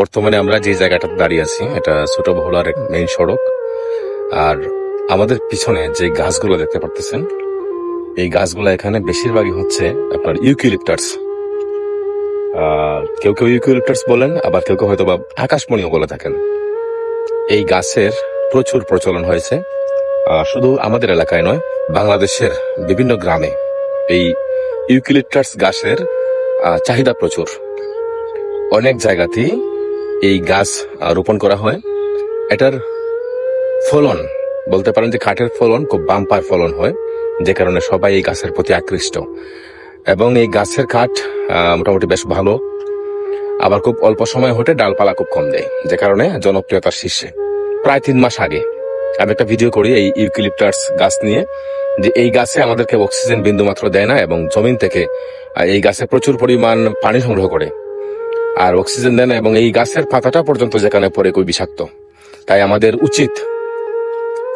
বর্তমানে আমরা যে জায়গাটাতে দাঁড়িয়ে আছি, এটা ছোট ভোলার মেইন সড়ক। আর আমাদের পিছনে যে গাছগুলো দেখতে পারতেছেন, এই গাছগুলো এখানে বেশিরভাগই হচ্ছে আপনার ইউক্যালিপটাস কেউ কেউ ইউক্যালিপটাস বলেন, আবার কেউ কেউ হয়তো বা আকাশমণিও বলে থাকেন। এই গাছের প্রচুর প্রচলন হয়েছে। শুধু আমাদের এলাকায় নয়, বাংলাদেশের বিভিন্ন গ্রামে এই ইউক্যালিপটাস গাছের চাহিদা প্রচুর। অনেক জায়গাতেই এই গাছ রোপণ করা হয়। এটার ফলন, বলতে পারেন যে কাঠের ফলন খুব বাম্পার ফলন হয়, যে কারণে সবাই এই গাছের প্রতি আকৃষ্ট। এবং এই গাছের কাঠ মোটামুটি বেশ ভালো। আবার খুব অল্প সময় হতে ডালপালা খুব কম দেয়, যে কারণে জনপ্রিয়তার শীর্ষে। প্রায় তিন মাস আগে আমি একটা ভিডিও করি এই ইউক্যালিপটাস গাছ নিয়ে, যে এই গাছে আমাদেরকে অক্সিজেন বিন্দু মাত্র দেয় না এবং জমিন থেকে এই গাছে প্রচুর পরিমাণ পানি সংগ্রহ করে। আর অক্সিজেন দেয় না এবং এই গাছের পাতাটা পর্যন্ত যেখানে পড়ে খুব বিষাক্ত। তাই আমাদের উচিত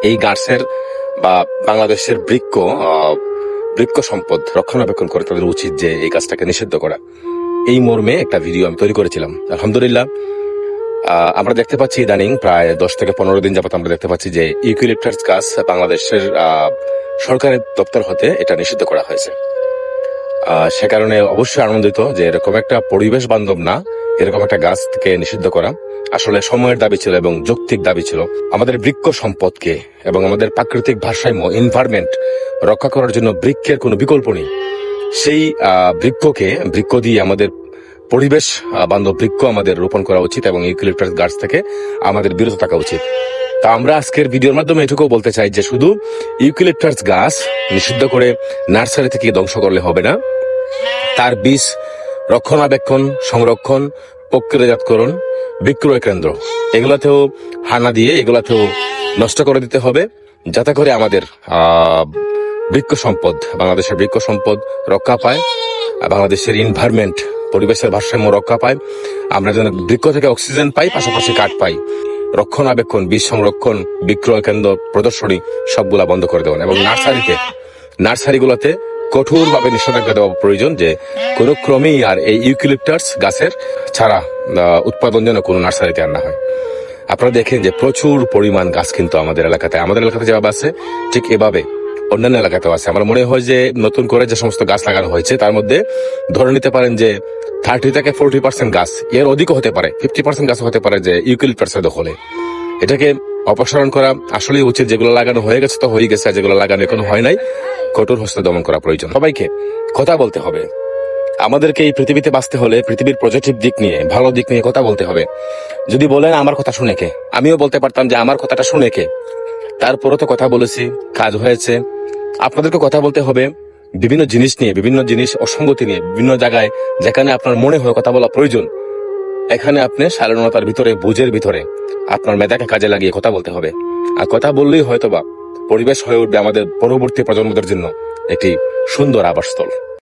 এই গাছের বা বাংলাদেশের বৃক্ষ বৃক্ষ সম্পদ রক্ষণাবেক্ষণ করে তাদের উচিত যে এই গাছটাকে নিষিদ্ধ করা। এই মর্মে একটা ভিডিও আমি তৈরি করেছিলাম। আলহামদুলিল্লাহ আমরা দেখতে পাচ্ছি ইদানিং প্রায় দশ থেকে পনেরো দিন যাবত আমরা দেখতে পাচ্ছি যে ইউক্যালিপটাস গাছ বাংলাদেশের সরকারের দপ্তর হতে এটা নিষিদ্ধ করা হয়েছে। সে কারণে অবশ্যই আনন্দিত যে এরকম একটা পরিবেশ বান্ধব না। এরকম একটা গাছকে নিষিদ্ধ করা আসলে সময়ের দাবি ছিল এবং যৌক্তিক দাবি ছিল। আমাদের বৃক্ষ সম্পদকে এবং আমাদের প্রাকৃতিক ভারসাম্য এনভায়রনমেন্ট রক্ষা করার জন্য বৃক্ষের কোনো বিকল্প নেই। সেই বৃক্ষকে, বৃক্ষ দিয়ে আমাদের পরিবেশ বান্ধব বৃক্ষ আমাদের রোপণ করা উচিত এবং ইউক্যালিপটাস গাছ থেকে আমাদের বিরত থাকা উচিত। তা আমরা আজকের ভিডিওর মাধ্যমে এটুকু বলতে চাই যে শুধু ইউক্যালিপটাস গাছ নিষিদ্ধ করে নার্সারি থেকে ধ্বংস করলে হবে না। তার বীজ রক্ষণাবেক্ষণ, সংরক্ষণ, প্রক্রিয়াজাতকরণ, বিক্রয় কেন্দ্র। এগুলাতেও হানা দিয়ে এগুলাতেও নষ্ট করে দিতে হবে, যাতে করে আমাদের বৃক্ষ সম্পদ, বাংলাদেশের বৃক্ষ সম্পদ রক্ষা পায় বাংলাদেশের এনভায়রনমেন্ট পরিবেশের ভারসাম্য রক্ষা পায়। আমরা যেন বৃক্ষ থেকে অক্সিজেন পাই, পাশাপাশি কাঠ পাই। রক্ষণাবেক্ষণ, বীজ সংরক্ষণ, বিক্রয় কেন্দ্র প্রদর্শনী সবগুলা বন্ধ করে দেবেন এবং নার্সারিতে, নার্সারিগুলোতে কঠোরভাবে নিষেধাজ্ঞা দেওয়া প্রয়োজন যে কোনো ক্রমেই আর এই ইউক্যালিপটাস গাছের ছাড়া উৎপাদন যেন কোনো নার্সারিতে আর না হয়। আপনারা দেখেন যে প্রচুর পরিমাণ গাছ কিন্তু আমাদের এলাকাতে আমাদের এলাকাতে যেভাবে আছে, ঠিক এভাবে অন্যান্য এলাকাতেও আছে। আমার মনে হয় যে নতুন করে যে সমস্ত গাছ লাগানো হয়েছে, তার মধ্যে ধরে নিতে পারেন যে থার্টি থেকে ফোরটি পার্সেন্ট গাছ, এর অধিকও হতে পারে ফিফটি পার্সেন্ট গাছ হতে পারে যে ইউক্যালিপটাসের দখলে। এটাকে অপসারণ করা আসলেই উচিত। যেগুলো লাগানো হয়ে গেছে তো হয়ে গেছে যেগুলো লাগানো এখনও হয় নাই, কঠোর হস্তে দমন করা প্রয়োজন। সবাইকে কথা বলতে হবে। আমাদেরকে এই পৃথিবীতে বাঁচতে হলে পৃথিবীর পজিটিভ দিক নিয়ে, ভালো দিক নিয়ে কথা বলতে হবে। যদি বলেন, আমার কথা শুনে কে? আমিও বলতে পারতাম যে, আমার কথাটা শুনে কে? তারপরও তো কথা বলেছি, কাজ হয়েছে। আপনাদেরকে কথা বলতে হবে বিভিন্ন জিনিস নিয়ে, বিভিন্ন জিনিস অসঙ্গতি নিয়ে, বিভিন্ন জায়গায় যেখানে আপনার মনে হয় কথা বলা প্রয়োজন। এখানে আপনি সাধারণতার ভিতরে, বুঝের ভিতরে আপনার মেধাকে কাজে লাগিয়ে কথা বলতে হবে। আর কথা বললেই হয়তোবা পরিবেশ হয়ে উঠবে আমাদের পরবর্তী প্রজন্মদের জন্য একটি সুন্দর আবাসস্থল।